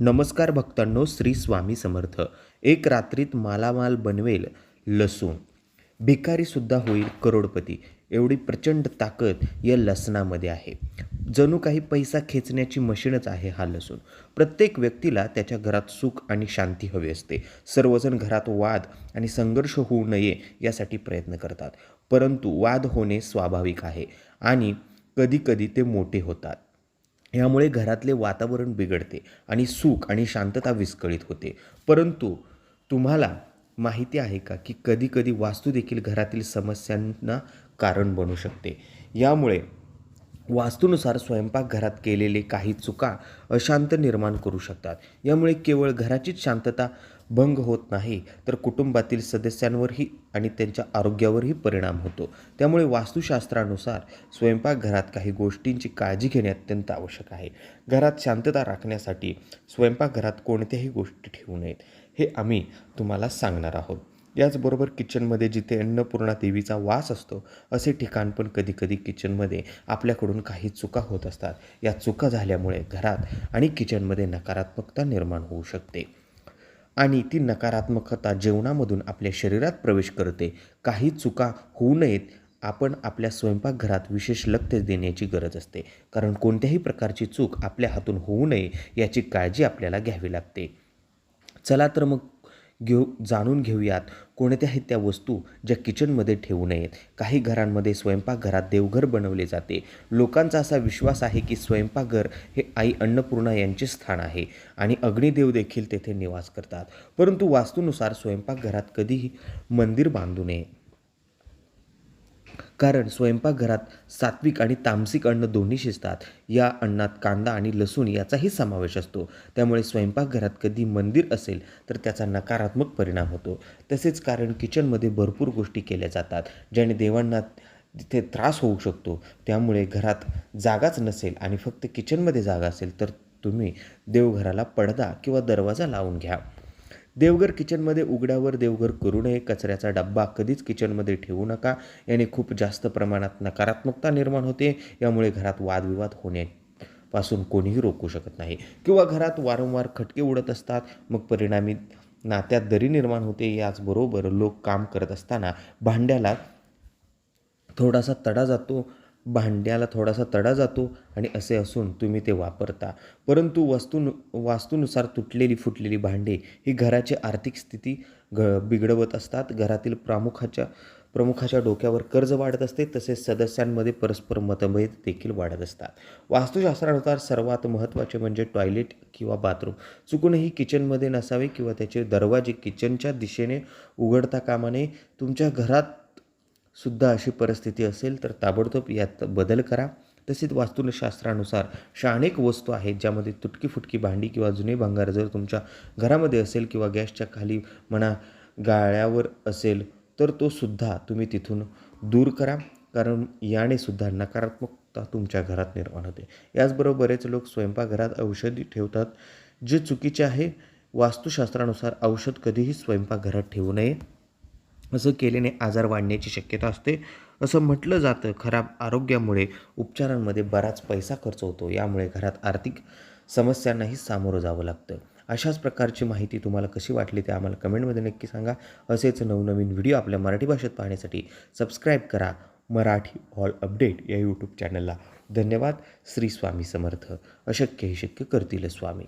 नमस्कार भक्तांनो श्री स्वामी समर्थ. एक रात्रीत मालामाल बनवेल लसूण. भिकारीसुद्धा होईल करोडपती. एवढी प्रचंड ताकद या लसणामध्ये आहे. जणू काही पैसा खेचण्याची मशीनच आहे हा लसूण. प्रत्येक व्यक्तीला त्याच्या घरात सुख आणि शांती हवी असते. सर्वजण घरात वाद आणि संघर्ष होऊ नये यासाठी प्रयत्न करतात. परंतु वाद होणे स्वाभाविक आहे आणि कधीकधी ते मोठे होतात. यामुळे घरातले वातावरण बिघडते आणि सुख आणि शांतता विस्कळीत होते. परंतु तुम्हाला माहिती आहे का की कधीकधी वास्तू देखील घरातील समस्यांना कारण बनू शकते? यामुळे वास्तूनुसार स्वयंपाकघरात केलेले काही चुका अशांत निर्माण करू शकतात. यामुळे केवळ घराचीच शांतता भंग होत नाही तर कुटुंबातील सदस्यांवरही आणि त्यांच्या आरोग्यावरही परिणाम होतो. त्यामुळे वास्तुशास्त्रानुसार स्वयंपाकघरात काही गोष्टींची काळजी घेणे अत्यंत आवश्यक आहे. घरात शांतता राखण्यासाठी स्वयंपाकघरात कोणत्याही गोष्टी ठेवू नयेत हे आम्ही तुम्हाला सांगणार आहोत. याचबरोबर किचनमध्ये जिथे अन्नपूर्णा देवीचा वास असतो असे ठिकाण पण कधीकधी किचनमध्ये आपल्याकडून काही चुका होत असतात. या चुका झाल्यामुळे घरात आणि किचनमध्ये नकारात्मकता निर्माण होऊ शकते. आणि ती नकारात्मकता जेवणामधून आपल्या शरीरात प्रवेश करते. काही चुका होऊ नयेत आपण आपल्या स्वयंपाकघरात विशेष लक्ष देण्याची गरज असते. कारण कोणत्याही प्रकारची चूक आपल्या हातून होऊ नये याची काळजी आपल्याला घ्यावी लागते. चला तर मग घेऊ जाणून घेऊयात. कोणत्या आहेत त्या वस्तू ज्या किचनमध्ये ठेवू नयेत? काही घरांमध्ये स्वयंपाकघरात देवघर बनवले जाते. लोकांचा असा विश्वास आहे की स्वयंपाकघर हे आई अन्नपूर्णा यांचे स्थान आहे आणि अग्निदेव देखील तेथे निवास करतात. परंतु वास्तूनुसार स्वयंपाकघरात कधीही मंदिर बांधू नये. कारण स्वयंपाकघरात सात्विक आणि तामसिक अन्न दोन्ही शिजतात. या अन्नात कांदा आणि लसूण याचाही समावेश असतो. त्यामुळे स्वयंपाकघरात कधी मंदिर असेल तर त्याचा नकारात्मक परिणाम होतो. तसेच कारण किचनमध्ये भरपूर गोष्टी केल्या जातात ज्याने देवांना तिथे त्रास होऊ शकतो. त्यामुळे घरात जागाच नसेल आणि फक्त किचनमध्ये जागा असेल तर तुम्ही देवघराला पडदा किंवा दरवाजा लावून घ्या. देवघर किचनमध्ये उघड्यावर देवघर करू नये. कचऱ्याचा डब्बा कधीच किचनमध्ये ठेवू नका. याने खूप जास्त प्रमाणात नकारात्मकता निर्माण होते. यामुळे घरात वादविवाद होण्यापासून कोणीही रोखू शकत नाही. किंवा घरात वारंवार खटके उडत असतात. मग परिणामी नात्यात दरी निर्माण होते. याचबरोबर लोक काम करत असताना भांड्याला थोडासा तडा जातो. भांड्याला थोडासा तडा जातो आणि असे असून तुम्ही ते वापरता. परंतु वस्तू वास्तूनुसार तुटलेली फुटलेली भांडे ही घराची आर्थिक स्थिती घ बिघडवत असतात. घरातील प्रामुखाच्या प्रमुखाच्या डोक्यावर कर्ज वाढत असते. तसेच सदस्यांमध्ये परस्पर मतभेद देखील वाढत असतात. वास्तुशास्त्रानुसार सर्वात महत्त्वाचे म्हणजे टॉयलेट किंवा बाथरूम. चुकूनही किचनमध्ये नसावे किंवा त्याचे दरवाजे किचनच्या दिशेने उघडता कामा नये तुमच्या घरात सुद्धा अशी परिस्थिती असेल तर ताबडतोब यात बदल करा. तसेच वास्तुशास्त्रानुसार अशा अनेक वस्तू आहेत ज्यामध्ये तुटकी फुटकी भांडी किंवा जुने भांगार जर तुमच्या घरामध्ये असेल किंवा गॅसच्या खाली म्हणा गाळ्यावर असेल तर तो सुद्धा तुम्ही तिथून दूर करा. कारण याने सुद्धा नकारात्मकता तुमच्या घरात निर्माण होते. याचबरोबर बरेच लोक स्वयंपाकघरात औषधी ठेवतात जे चुकीचे आहे. वास्तुशास्त्रानुसार औषध कधीही स्वयंपाकघरात ठेवू नये. असं केल्याने आजार वाढण्याची शक्यता असते. असं म्हटलं जातं खराब आरोग्यामुळे उपचारांमध्ये बराच पैसा खर्च होतो. यामुळे घरात आर्थिक समस्यांनाही सामोरं जावं लागतं. अशाच प्रकारची माहिती तुम्हाला कशी वाटली ते आम्हाला कमेंटमध्ये नक्की सांगा. असेच नवनवीन व्हिडिओ आपल्या मराठी भाषेत पाहण्यासाठी सबस्क्राईब करा. मराठी ऑल अपडेट या यूट्यूब चॅनलला धन्यवाद. श्री स्वामी समर्थ. अशक्य हे शक्य करतील स्वामी.